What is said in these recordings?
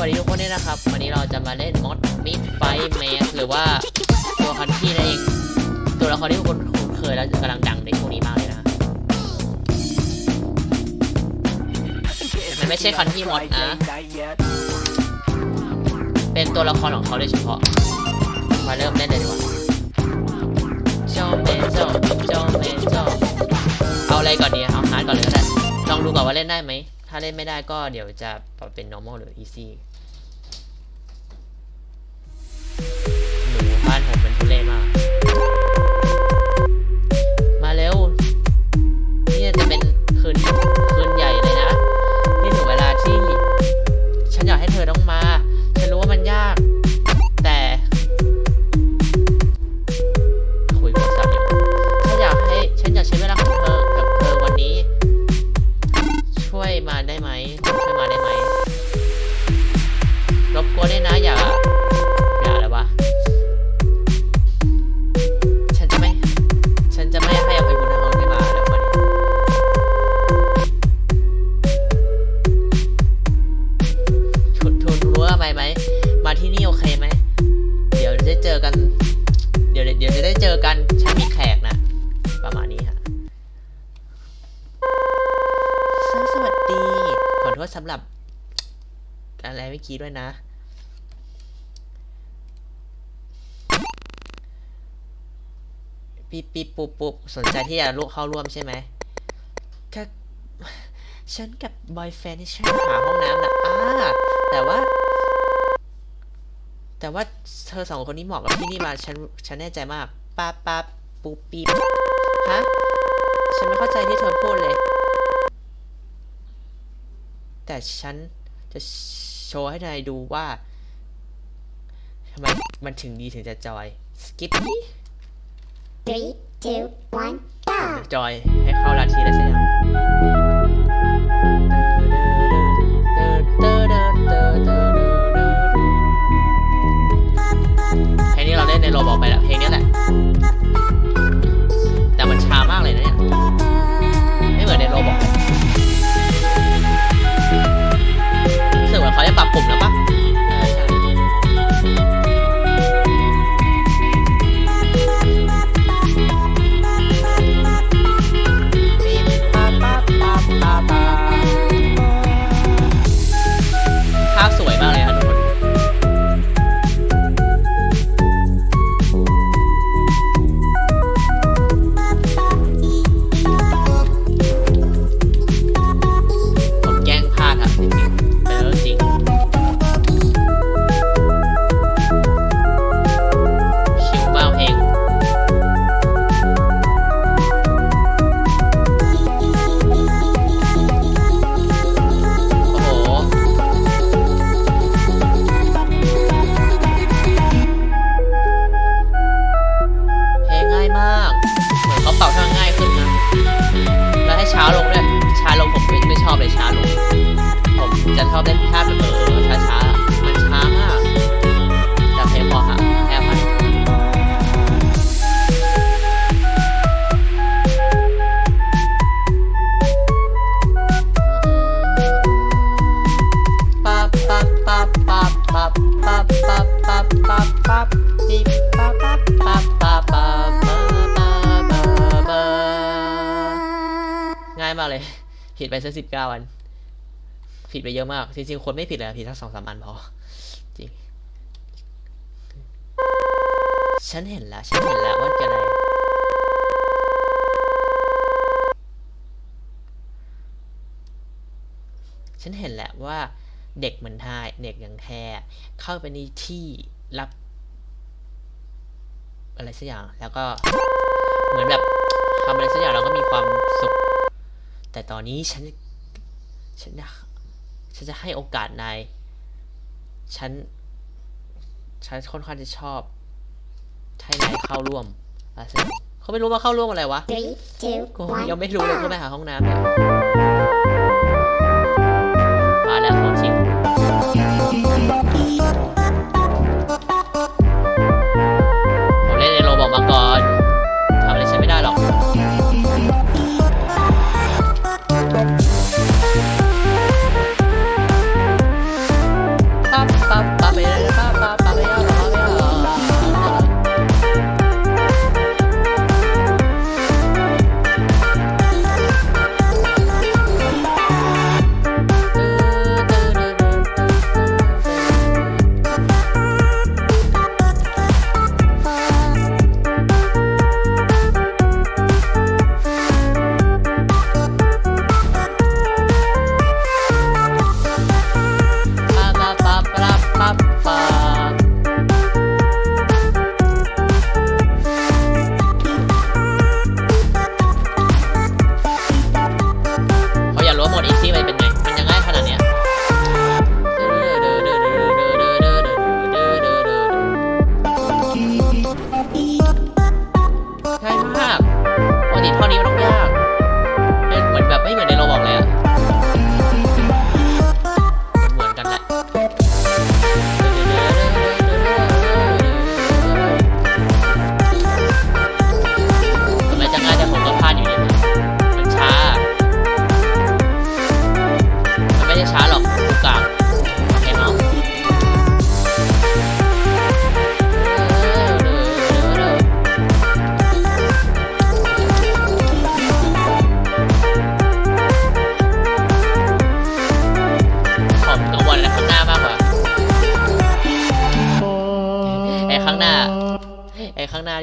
สวัสดีทุกคนด้วยนะครับ วันนี้เราจะมาเล่นมอดมิดไฟแมสหรือว่าตัวคันที่นั่นเองตัวละครที่ทุกคนคุ้นเคยและกำลังดังในช่วงนี้มากเลยนะมันไม่ใช่คันที่มอดนะเป็นตัวละครของเขาโดยเฉพาะ มาเริ่มเล่นเลยดีกว่าโจเมโจโจเมโจเอาอะไรก่อนดีเอาฮาร์ดก่อนเลยก็ได้ลองดูก่อนว่าเล่นได้ไหมถ้าเล่นไม่ได้ก็เดี๋ยวจะปรับเป็น normal หรือ easy Bye. อะไรเมื่อกี้ด้วยนะปิ๊บปิ๊บปุ๊บปุ๊บสนใจที่จะร่วมเข้าร่วมใช่ไหมก็ฉันกับบอยแฟนที่ฉันหาห้องน้ำนะอ่าแต่ว่า แต่ว่าเธอสองคนนี้เหมาะกับที่นี่มาฉันฉันแน่ใจมากป๊าป๊าปุ๊บปิ๊บฮะฉันไม่เข้าใจที่เธอพูดเลย แต่ฉัน จะโชว์ให้นายดูว่าทำไมมันถึงดีถึงจะจอย สกิปนี้ Three, two, one, go! จอยให้เข้าร้านทีแล้วใช่ยังเพลงนี้เราเล่นในโรบอกไปแล้ว ง่ายมากเลย ผิดไปสักสิบเก้าวัน ผิดไปเยอะมาก จริงๆ คนไม่ผิดเลยผิดสักสองสามอันพอ จริง ฉันเห็นแล้ว ฉันเห็นแล้วว่าจะอะไรฉันเห็นแหละว่าเด็กมันทายเด็กยังแค่เข้าไปในที่รับ อะไรสักอย่าง แล้วก็เหมือนแบบทำอะไรสักอย่างเราก็มีความสุข แต่ตอนนี้ฉัน ฉันอยากฉันจะให้โอกาสนาย ฉัน ฉันค่อนข้างจะชอบให้นายเข้าร่วมอะไรสักอย่างเขาไม่รู้ว่าเข้าร่วมอะไรวะ Three, two, กู one, ยังไม่รู้เลย go! ก็ไปหาห้องน้ำเนี่ย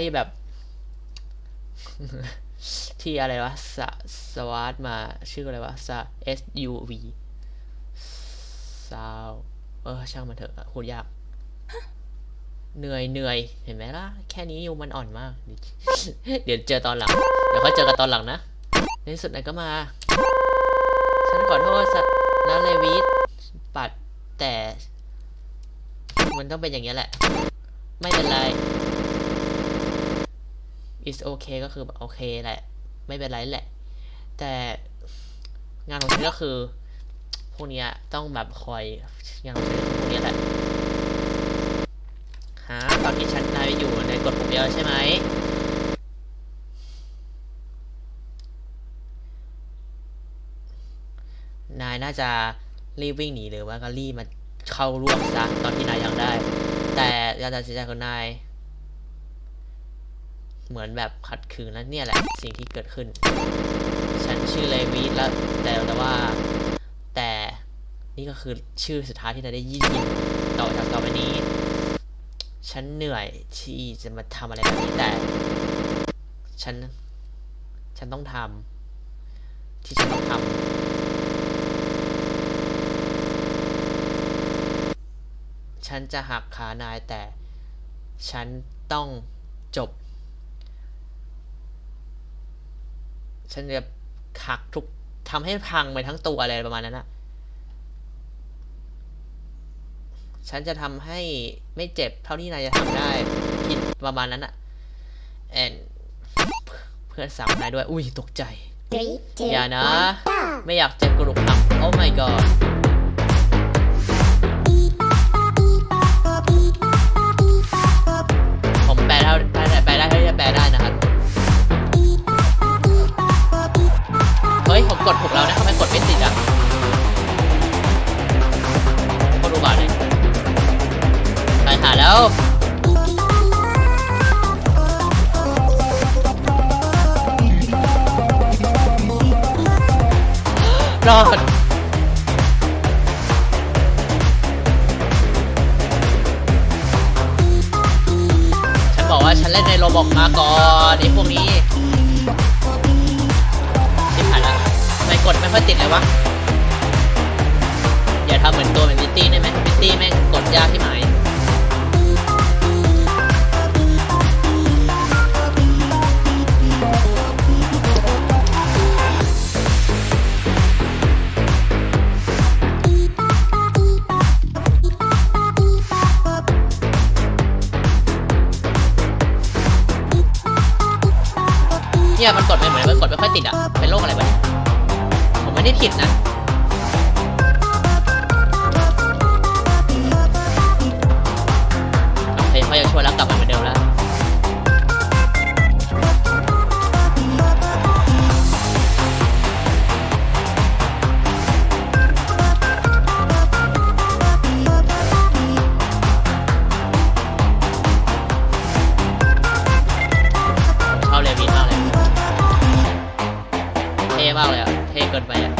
น้าที่แบบ ที่อะไรวะสะสวาร์ทมาชื่ออะไรวะสะ S U V ซาวเออช่างมันเถอะอะพูดยากเหนื่อยเหนื่อยเห็นไหมล่ะ แค่นี้ยูมันอ่อนมาก เดี๋ยวเจอตอนหลัง เดี๋ยวค่อยเจอกันตอนหลังนะ ในที่สุดไหนก็มา ฉันขอโทษสะนะเลวิสปัดแต่ มันต้องเป็นอย่างนี้ยแหละ ไม่เป็นไร is okay ก็คือแบบโอเคแหละ ไม่เป็นไรแหละ แต่งานของฉันก็คือพวกเนี้ยต้องแบบคอยงานของพวกเนี้ยแหละฮะตอนที่ฉันนายไปอยู่ในกฎปุ่มเดียวใช่ไหมนายน่าจะรีบวิ่งหนีหรือว่าก็รีบมาเข้าร่วมซะตอนที่นายยังได้ แต่การตัดสินใจของนาย เหมือนแบบขัดขืนแล้วเนี่ยแหละสิ่งที่เกิดขึ้น ฉันชื่อเลวีแล้วแต่แต่ว่า แต่นี่ก็คือชื่อสุดท้ายที่นายได้ยินต่อจากต่อไปนี้ ฉันเหนื่อยที่จะมาทำอะไรแบบนี้แต่ ฉัน ฉันต้องทำที่ฉันต้องทำฉันจะหักขานายแต่ ฉันต้องจบ ฉันจะหักทุกทำให้พังไปทั้งตัวอะไรประมาณนั้นอะฉันจะทำให้ไม่เจ็บเท่าที่นายจะทำได้คิดประมาณนั้นอะ and เพื่อนสาวนายด้วย อุ้ยตกใจ Three, two, อย่านะ one, go! ไม่อยากเจ็บกระดูกหักโอ้ my god รอดฉันบอกว่าฉันเล่นในโรบอกมาก่อนไอ้พวกนี้ชิบหายละไม่กดไม่ค่อยติดเลยวะอย่าทำเหมือนตัวเหมือนมิตตี้ได้ไหมมิตตี้แม่งกดยากที่ไหมเนี่ ยมันกดไม่เหมือนมันกดไม่ค่อยติดอะ เป็นโรคอะไรวะผมไม่ได้ผิดนะโอเคเขาจะช่วยแล้วกลับมา กินไปอะ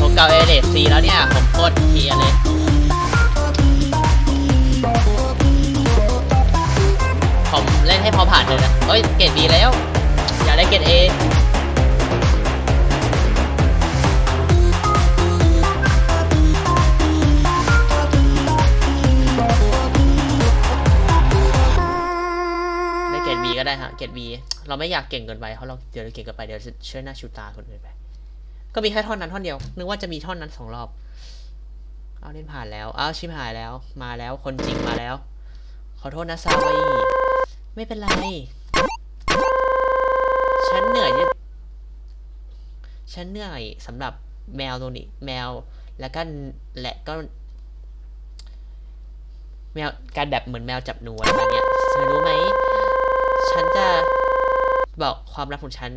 ผมเกาเอเลสซีแล้วเนี่ย ผมโคตรเทียเลยผมเล่นให้พอผ่านเลยนะเฮ้ย เกรดดีแล้ว อยากได้เกรดเอได้เกรด B ก็ได้ฮะเกรด B เราไม่อยากเก่งเกินไปเพราะเราเดี๋ยวเราเก่งเกินไปเดี๋ยวจะเชื่อหน้าชูตาคนอื่นไป ก็มีแค่ท่อนนั้นท่อนเดียว นึกว่าจะมีท่อนนั้นสองรอบ เอาเล่นผ่านแล้ว อ้าวชิมหายแล้ว มาแล้ว คนจริงมาแล้ว ขอโทษนะซาวาอีไม่เป็นไร ฉันเหนื่อยฉันเหนื่อยสำหรับแมวตัวนี้ แมว แล้วก็และก็ แมวการแบบเหมือนแมวจับหนูอะไรแบบเนี้ยเธอรู้ไหม ฉันจะ บอกความลับของฉัน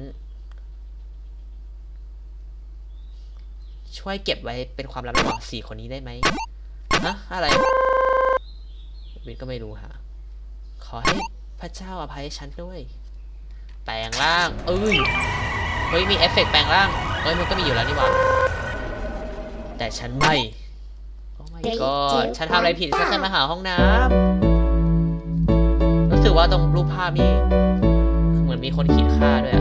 ช่วยเก็บไว้เป็นความลับของสี่คนนี้ได้ไหมฮะอะไรวินก็ไม่รู้ฮะ ขอให้พระเจ้าอภัยฉันด้วย แปลงร่าง เอ้ย เฮ้ย มีเอฟเฟกแปลงร่าง เฮ้ย มันก็มีอยู่แล้วนี่หว่า แต่ฉันไม่โอ้ไม่ก็ฉันทำอะไรผิดฉันมาหาห้องน้ำรู้สึกว่าตรงรูปภาพนี่ มือนมีคนขีดค่าด้วยอ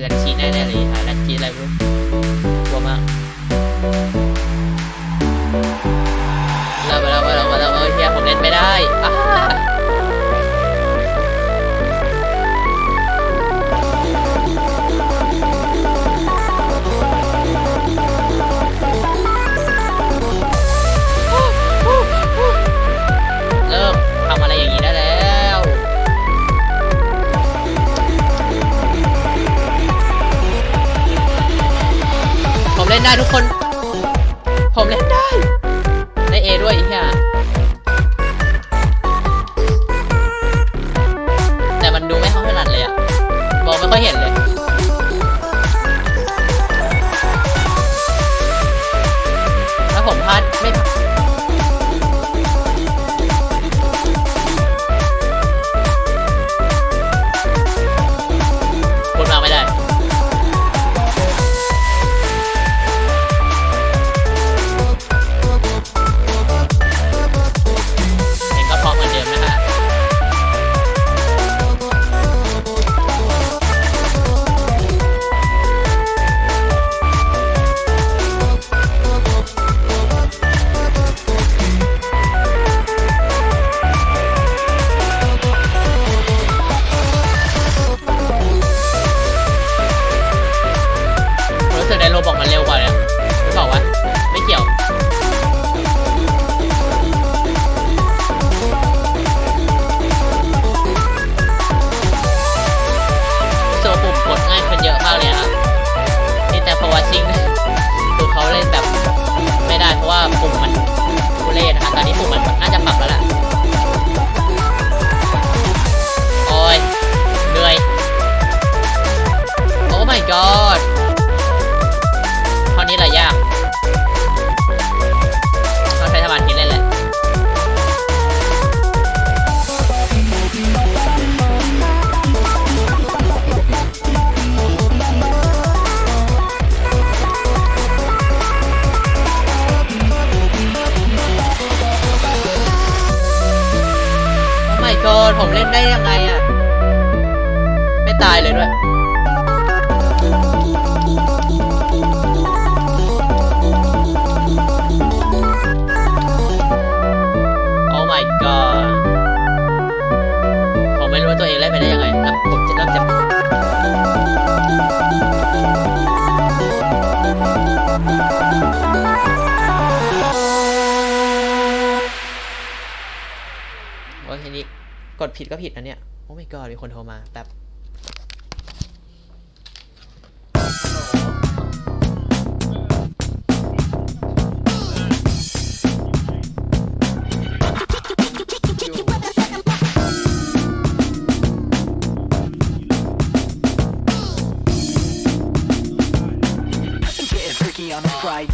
แลนชีแน่ๆเลยค่ะแลนชีอะไรไม่รู้ ทุกคน ผมเล่นได้ ได้เอด้วยอีกอย่าแต่มันดูไม่เข้าถนัดเลยอะมองไม่ค่อยเห็นเลยถ้าผมพลาดไม่ อด ผิดก็ผิดนะเนี่ย โอ้ my god มีคนโทรมาแป๊บ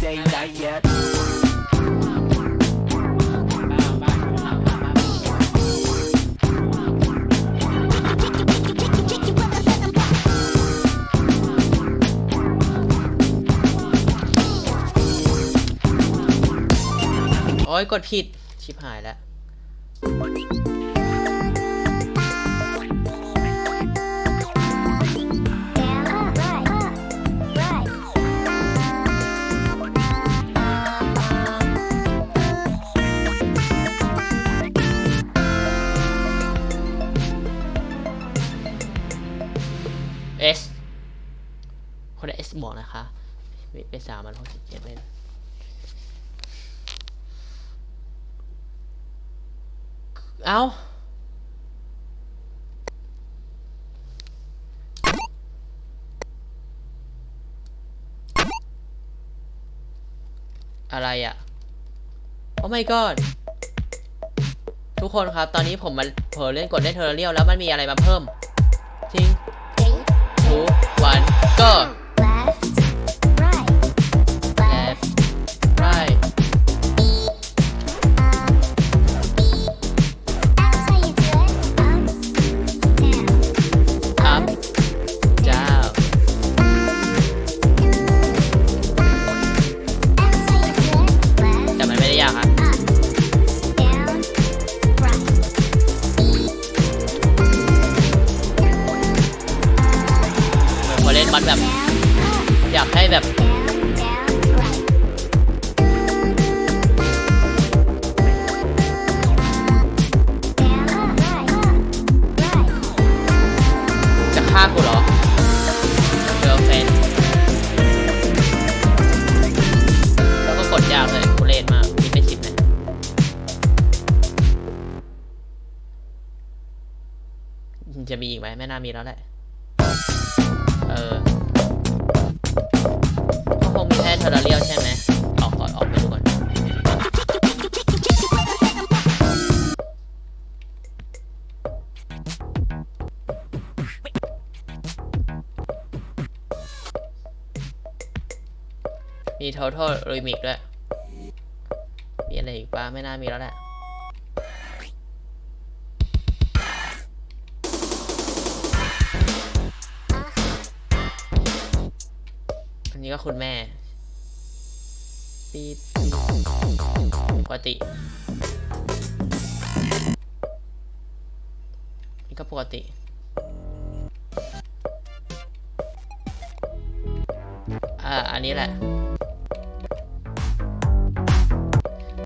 ใจ ยกดผิด ชิบหายแล้ว เอาอะไรอะ่ะ โอ้ไม่ก็ทุกคนครับ ตอนนี้ผมมาเผลอเล่นกดเล่นเทอร์เรียลแล้วมันมีอะไรมาเพิ่ม ทิ้งทูวันก็ มันแบบ อยากให้แบบจะฆ่ากูเหรอเจอแฟนแล้วก็กดยากเลยกูเล่นมากคิดไม่ชิบเลยจะมีอีกไหมไม่น่ามีแล้วแหละ มี total remix ด้วย มีอะไรอีกปะไม่น่ามีแล้วแหละอันนี้ก็คุณแม่ปีปกตินี่ก็ปกติอ่าอันนี้แหละ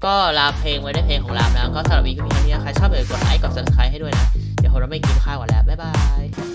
ก็ลาเพลงไว้ด้วยเพลงของรามแล้วก็สำหรับวีคพีนี้ใครชอบอย่าลืมกดไลค์กด subscribe ให้ด้วยนะ เดี๋ยวเราไม่กินข้าวก่อนแล้ว บ๊ายบาย